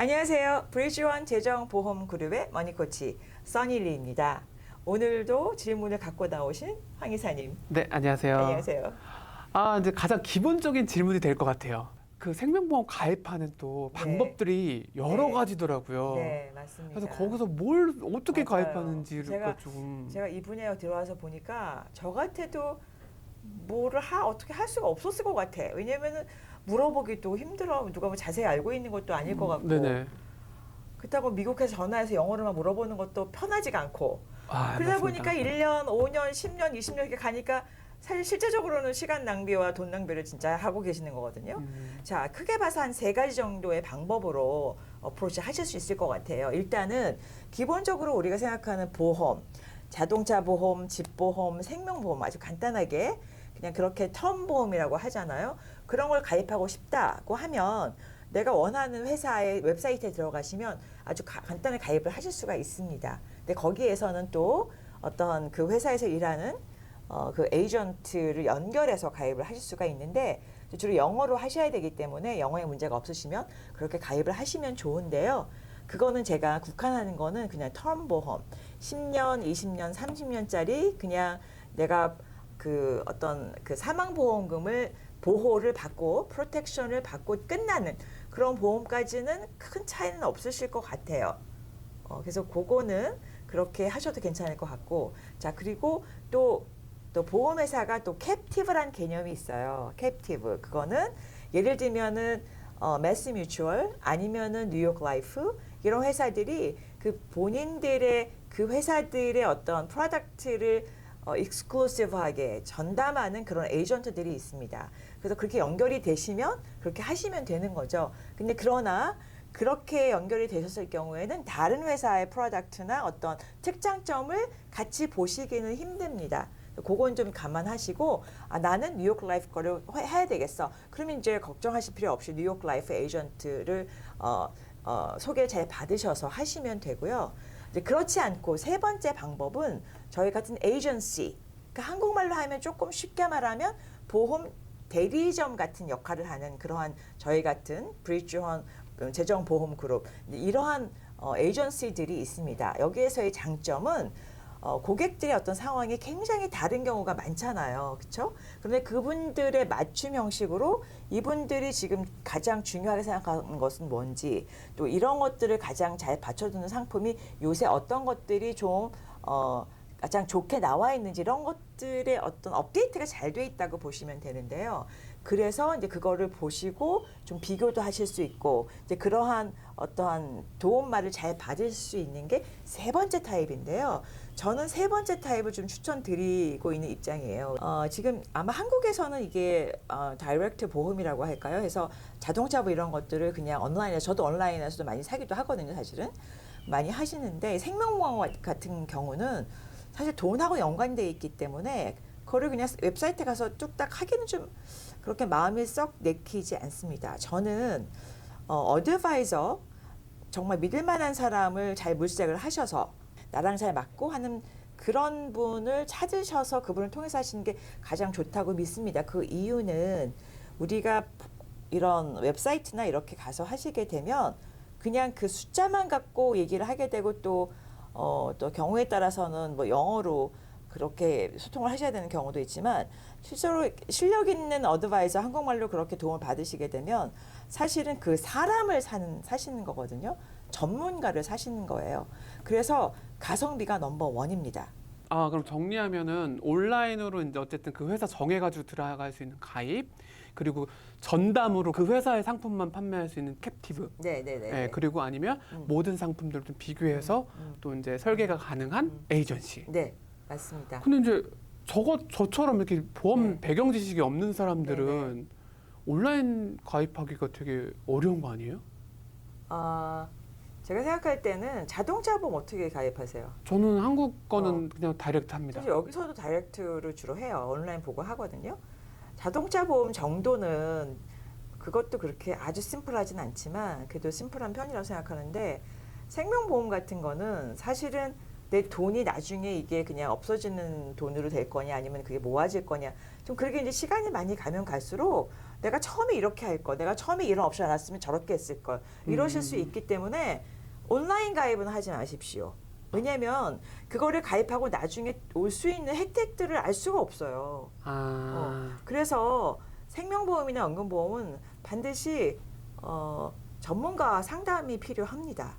안녕하세요. 브리지원 재정보험그룹의 머니코치 써니리입니다. 오늘도 질문을 갖고 나오신 황 이사님. 네, 안녕하세요. 안녕하세요. 아, 이제 가장 기본적인 질문이 될 것 같아요. 그 생명보험 가입하는 또 네. 방법들이 여러 네. 가지더라고요. 네, 맞습니다. 그래서 거기서 뭘 어떻게 맞아요. 가입하는지를 제가- 좀 제가 이 분야에 들어와서 보니까 저 같아도 뭐를 하 어떻게 할 수가 없었을 것 같아. 왜냐면은 물어보기도 힘들어. 누가 뭐 자세히 알고 있는 것도 아닐 것 같고. 네네. 그렇다고 미국에서 전화해서 영어로만 물어보는 것도 편하지가 않고. 아, 그러다 맞습니다. 보니까 1년, 5년, 10년, 20년 이렇게 가니까 사실 실제적으로는 시간 낭비와 돈 낭비를 진짜 하고 계시는 거거든요. 음, 자, 크게 봐서 한 세 가지 정도의 방법으로 어프로치 하실 수 있을 것 같아요. 일단은 기본적으로 우리가 생각하는 보험, 자동차 보험, 집 보험, 생명 보험 아주 간단하게 그냥 그렇게 텀 보험이라고 하잖아요. 그런 걸 가입하고 싶다고 하면 내가 원하는 회사의 웹사이트에 들어가시면 아주 가- 간단하게 가입을 하실 수가 있습니다. 근데 거기에서는 또 어떤 그 회사에서 일하는 어, 그 에이전트를 연결해서 가입을 하실 수가 있는데 주로 영어로 하셔야 되기 때문에 영어에 문제가 없으시면 그렇게 가입을 하시면 좋은데요. 그거는 제가 국한하는 거는 그냥 텀 보험 10년, 20년, 30년짜리 그냥 내가 그 어떤 그 사망 보험금을 보호를 받고 프로텍션을 받고 끝나는 그런 보험까지는 큰 차이는 없으실 것 같아요. 어, 그래서 그거는 그렇게 하셔도 괜찮을 것 같고 자 그리고 또 또 보험회사가 또 캡티브란 개념이 있어요. 캡티브 그거는 예를 들면은 어, 매스 뮤추얼 아니면은 뉴욕 라이프 이런 회사들이 그 본인들의 그 회사들의 어떤 프로덕트를 어, 익스클루시브하게 전담하는 그런 에이전트들이 있습니다. 그래서 그렇게 연결이 되시면 그렇게 하시면 되는 거죠. 근데 그러나 그렇게 연결이 되셨을 경우에는 다른 회사의 프로덕트나 어떤 특장점을 같이 보시기는 힘듭니다. 그건 좀 감안하시고 아, 나는 뉴욕 라이프 거를 해- 해야 되겠어. 그러면 이제 걱정하실 필요 없이 뉴욕 라이프 에이전트를 어, 어, 소개를 잘 받으셔서 하시면 되고요. 이제 그렇지 않고 세 번째 방법은 저희 같은 에이전시, 그러니까 한국말로 하면 조금 쉽게 말하면 보험 대리점 같은 역할을 하는 그러한 저희 같은 브리지원 재정보험 그룹 이러한 어, 에이전시들이 있습니다. 여기에서의 장점은 어, 고객들의 어떤 상황이 굉장히 다른 경우가 많잖아요. 그렇죠? 그런데 그분들의 맞춤 형식으로 이분들이 지금 가장 중요하게 생각하는 것은 뭔지 또 이런 것들을 가장 잘 받쳐주는 상품이 요새 어떤 것들이 좀 어, 가장 좋게 나와 있는지 이런 것들의 어떤 업데이트가 잘 돼 있다고 보시면 되는데요. 그래서 이제 그거를 보시고 좀 비교도 하실 수 있고 이제 그러한 어떠한 도움말을 잘 받을 수 있는 게 세 번째 타입인데요. 저는 세 번째 타입을 좀 추천드리고 있는 입장이에요. 어, 지금 아마 한국에서는 이게 어, 다이렉트 보험이라고 할까요? 해서 자동차 뭐 이런 것들을 그냥 온라인에 저도 온라인에서도 많이 사기도 하거든요, 사실은. 많이 하시는데 생명보험 같은 경우는 사실 돈하고 연관돼 있기 때문에 그거를 그냥 웹사이트에 가서 뚝딱 하기는 좀 그렇게 마음이 썩 내키지 않습니다. 저는 어, 어드바이저 정말 믿을 만한 사람을 잘 물색을 하셔서 나랑 잘 맞고 하는 그런 분을 찾으셔서 그분을 통해서 하시는 게 가장 좋다고 믿습니다. 그 이유는 우리가 이런 웹사이트나 이렇게 가서 하시게 되면 그냥 그 숫자만 갖고 얘기를 하게 되고 또, 어, 또 경우에 따라서는 뭐 영어로 그렇게 소통을 하셔야 되는 경우도 있지만 실제로 실력 있는 어드바이저 한국말로 그렇게 도움을 받으시게 되면 사실은 그 사람을 사는 사시는 거거든요. 전문가를 사시는 거예요. 그래서 가성비가 넘버 원입니다. 아, 그럼 정리하면은 온라인으로 이제 어쨌든 그 회사 정해가지고 들어갈 수 있는 가입, 그리고 전담으로 그 회사의 상품만 판매할 수 있는 캡티브. 네, 네, 네. 예, 그리고 아니면 음. 모든 상품들을 좀 비교해서 또 이제 설계가 가능한 음. 에이전시. 네, 맞습니다. 근데 이제 저거 저처럼 이렇게 보험 네. 배경 지식이 없는 사람들은 네, 온라인 가입하기가 되게 어려운 거 아니에요? 아, 제가 생각할 때는 자동차 보험 어떻게 가입하세요? 저는 한국 거는 그냥 다이렉트 합니다. 사실 여기서도 다이렉트를 주로 해요. 온라인 보고 하거든요. 자동차 보험 정도는 그것도 그렇게 아주 심플하진 않지만 그래도 심플한 편이라고 생각하는데 생명보험 같은 거는 사실은 내 돈이 나중에 이게 그냥 없어지는 돈으로 될 거냐 아니면 그게 모아질 거냐 좀 그렇게 이제 시간이 많이 가면 갈수록 내가 처음에 이렇게 할 거, 내가 처음에 이런 옵션 알았으면 저렇게 했을 걸 이러실 수 음. 있기 때문에 온라인 가입은 하지 마십시오. 왜냐하면 그거를 가입하고 나중에 올 수 있는 혜택들을 알 수가 없어요. 아, 그래서 생명보험이나 연금보험은 반드시 어, 전문가 상담이 필요합니다.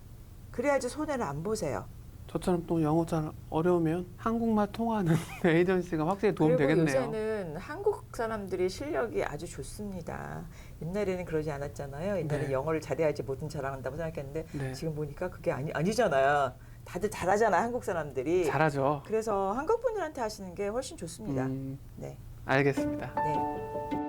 그래야지 손해를 안 보세요. 저처럼 또 영어 잘 어려우면 한국말 통하는 에이전시가 확실히 도움 그리고 되겠네요. 요새는 한국 사람들이 실력이 아주 좋습니다. 옛날에는 그러지 않았잖아요. 옛날에 네. 영어를 잘해야지 뭐든 잘한다고 생각했는데 네, 지금 보니까 그게 아니 아니잖아요. 다들 잘하잖아 한국 사람들이. 잘하죠. 그래서 한국 분들한테 하시는 게 훨씬 좋습니다. 음, 네. 알겠습니다. 네.